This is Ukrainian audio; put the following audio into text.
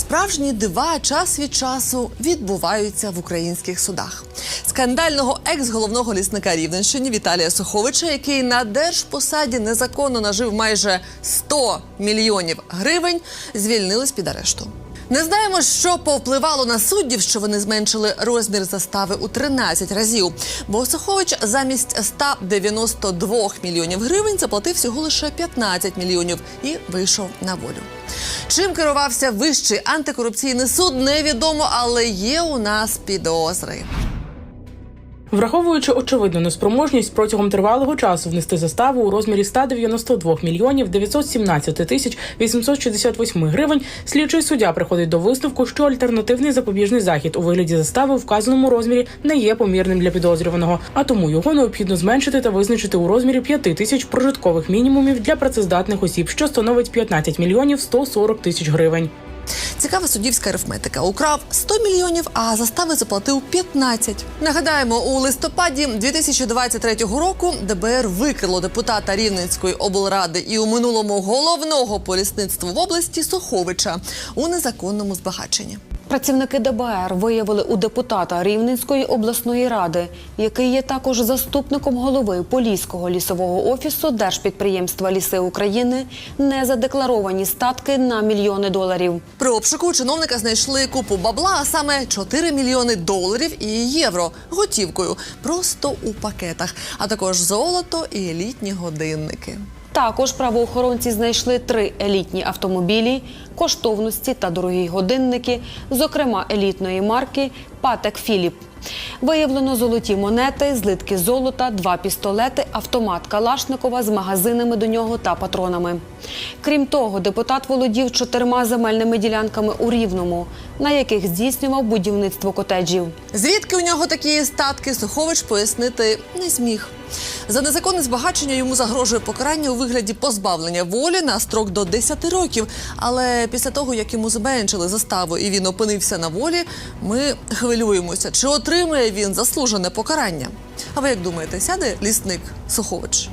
Справжні дива час від часу відбуваються в українських судах. Скандального екс-головного лісника Рівненщини Віталія Суховича, який на держпосаді незаконно нажив майже 100 мільйонів гривень, звільнили з під арешту. Не знаємо, що повпливало на суддів, що вони зменшили розмір застави у 13 разів. Бо Сухович замість 192 мільйонів гривень заплатив всього лише 15 мільйонів і вийшов на волю. Чим керувався вищий антикорупційний суд, невідомо, але є у нас підозри. Враховуючи очевидну неспроможність протягом тривалого часу внести заставу у розмірі 192 мільйонів 917 тисяч 868 гривень, слідчий суддя приходить до висновку, що альтернативний запобіжний захід у вигляді застави у вказаному розмірі не є помірним для підозрюваного, а тому його необхідно зменшити та визначити у розмірі 5 тисяч прожиткових мінімумів для працездатних осіб, що становить 15 мільйонів 140 тисяч гривень. Цікава суддівська арифметика. Украв 100 мільйонів, а застави заплатив 15. Нагадаємо, у листопаді 2023 року ДБР викрило депутата Рівненської облради і у минулому головного полісництва в області Суховича у незаконному збагаченні. Працівники ДБР виявили у депутата Рівненської обласної ради, який є також заступником голови Поліського лісового офісу Держпідприємства Ліси України, незадекларовані статки на мільйони доларів. При обшуку чиновника знайшли купу бабла, а саме 4 мільйони доларів і євро готівкою, просто у пакетах, а також золото і елітні годинники. Також правоохоронці знайшли три елітні автомобілі, коштовності та дорогі годинники, зокрема елітної марки Патек Філіп. Виявлено золоті монети, злитки золота, два пістолети, автомат Калашникова з магазинами до нього та патронами. Крім того, депутат володів чотирма земельними ділянками у Рівному, на яких здійснював будівництво котеджів. Звідки у нього такі статки, Сухович пояснити не зміг. За незаконне збагачення йому загрожує покарання у вигляді позбавлення волі на строк до 10 років. Але після того, як йому зменшили заставу і він опинився на волі, ми хвилюємося, чи отримує він заслужене покарання. А ви як думаєте, сяде лісник Сухович?